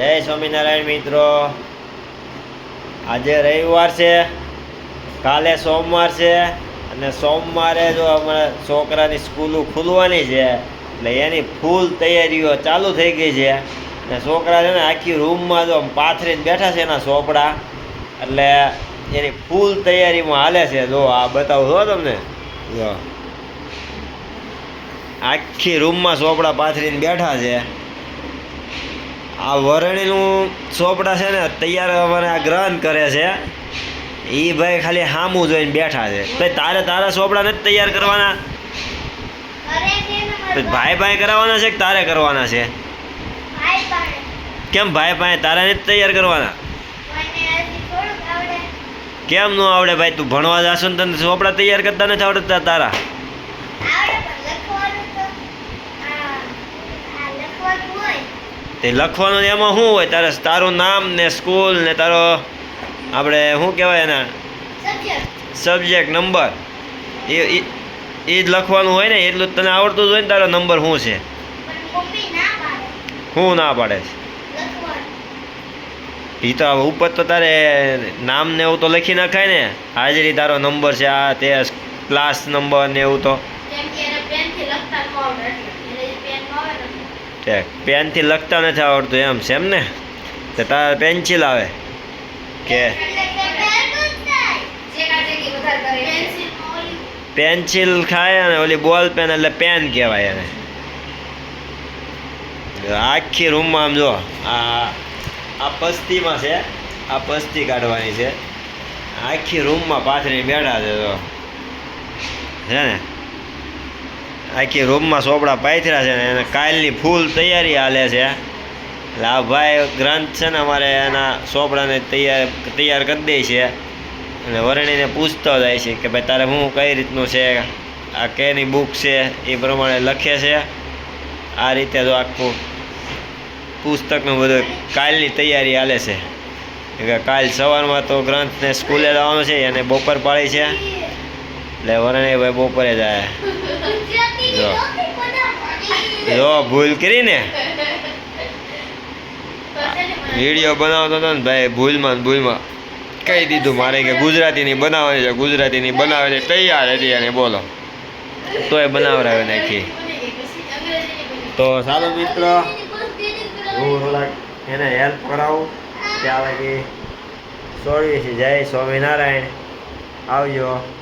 જય સ્વામિનારાયણ મિત્રો. આજે રવિવાર છે. કાલે સોમવાર છે. અને સોમવારે જો અમારા છોકરાની સ્કૂલો ખુલવાની છે, એટલે એની ફૂલ તૈયારીઓ ચાલુ થઈ ગઈ છે. અને છોકરા છે ને આખી રૂમમાં જો પાથરીને બેઠા છે એના ચોપડા એટલે એની ફૂલ તૈયારીમાં હાલે છે. જો આ બતાવું છો તમને. જો. આખી રૂમમાં ચોપડા પાથરીને બેઠા છે. આ વરણીનું ચોપડા છે ને તૈયાર અમારે આ ગ્રહણ કરે છે. એ ભાઈ ખાલી હામું જોઈને બેઠા છે. ભાઈ, તારે તારા ચોપડા નથી તૈયાર કરવાના? ભાઈ ભાઈ કરાવવાના છે કે તારે કરવાના છે? કેમ ભાઈ ભાઈ તારે નથી તૈયાર કરવાના? મને કેમ ન આવડે ભાઈ, તું ભણવા જાશો ને તને ચોપડા તૈયાર કરતા નથી આવડતા તારા? તો લખવાનું એમાં શું હોય? તારે તારું નામ ને સ્કૂલ ને તારો આપણે શું કહેવાય એના? સબ્જેક્ટ નંબર એ એ જ લખવાનું હોય ને, એટલું જ તને આવડતું જ હોય ને તારો નંબર શું છે? શું ના પાડે છે? એ તો ઉપર તો તારે નામ ને એવું તો લખી નાખાય ને. હાજરી તારો નંબર છે આ, તે ક્લાસ નંબર ને એવું તો કેમ કે એને પેનથી લખતા ન આવડે એટલે એને પેન આવે ને તે પેનથી લખતા નથી આવડતું એમ છે એમ ને? તો તારે પેન્સિલ આવે. કે? પેન્સિલ ખાય અને ઓલી બોલ પેન એટલે પેન કહેવાય એને. આખી રૂમમાં આમ જો, આ આ પસ્તીમાં છે, આ પસ્તી કાઢવાની છે. આખી રૂમમાં પાથરી બેઠા છે જો. છે ને? આખી રૂમમાં ચોપડા પાથર્યા છે ને એને કાલની ફૂલ તૈયારી હાલે છે. એટલે આ ભાઈ ગ્રંથ છે ને અમારે એના ચોપડાને તૈયાર તૈયાર કરી દે છે. અને વરણીને પૂછતો જાય છે કે ભાઈ તારે હું કઈ રીતનું છે? આ કેની બુક છે? એ પ્રમાણે લખે છે. આ રીતે તો આખું પુસ્તકનું બધું કાલની તૈયારી હાલે છે. કે કાલ સવારમાં તો ગ્રંથને સ્કૂલે જવાનું છે અને બપોર પાડી છે. એટલે વરણીભાઈ બપોરે જાય. જો. જો, ભૂલ કરીને વીડિયો બનાવતો હતો ને ભાઈ, ભૂલમાં ભૂલમાં. કહી દીધું મારે કે ગુજરાતીની બનાવવાની છે, ગુજરાતીની બનાવે છે, તૈયાર હતી અને બોલો. તોય બનાવરાવી નાખી. તો સારો મિત્રો, હું એને હેલ્પ કરાવું. ત્યાં લગી છીએ જય સ્વામિનારાયણ. આવજો.